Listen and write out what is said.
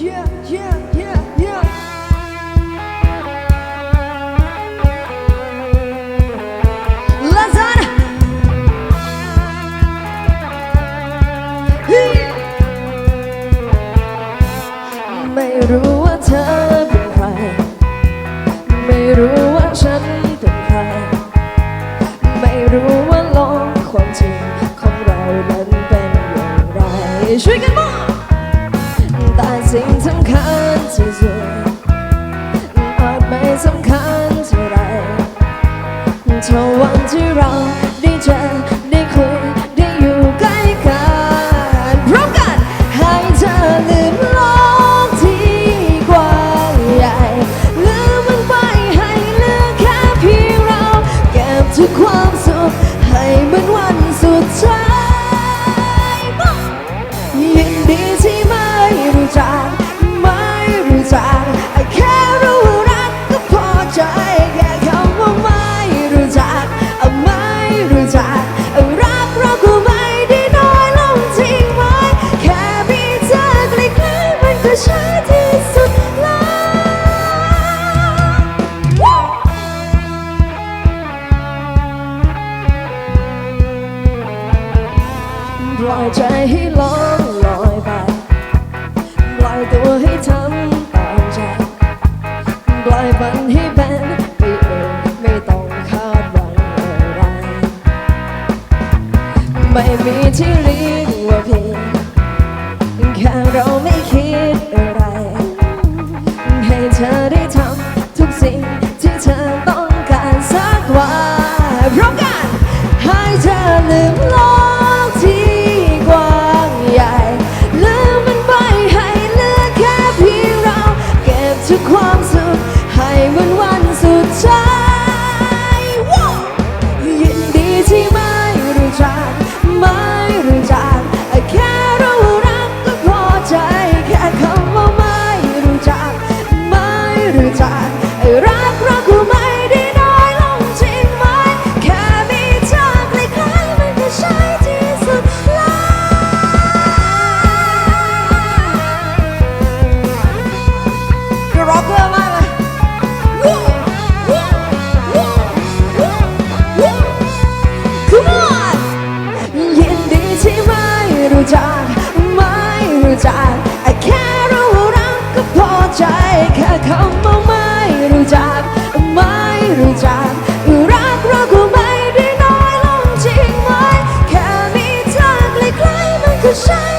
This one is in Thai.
yeah, yeah, yeah, yeah. Listen. Hey. ไม่รู้ว่าเธอเป็นใคร ไม่รู้ว่าฉันเป็นใคร ไม่รู้ว่าโลกความจริงของเรานั้นเป็นอย่างไร ช่วยกันมอง ทุ ล่อยใจให้ลองลอยไปปล่อยตัวให้ทำตามใจปล่อยมันให้เป็นไปเองไม่ต้องคาดหวังอะไร ไม่มีที่เรียกว่าผิดแค่เราไม่คิดอะไร ให้เธอได้ทำทุกสิ่งที่เธอต้องการสักวันพร้อมกันให้เธอลืมล จักไม่รู้จักแค่รู้รักก็พอใจ แค่คำว่าไม่รู้จัก ไม่รู้จัก รักเราก็ไม่ได้น้อยลงจริงไหมแค่มีเธอใกล้ๆมันก็ใช่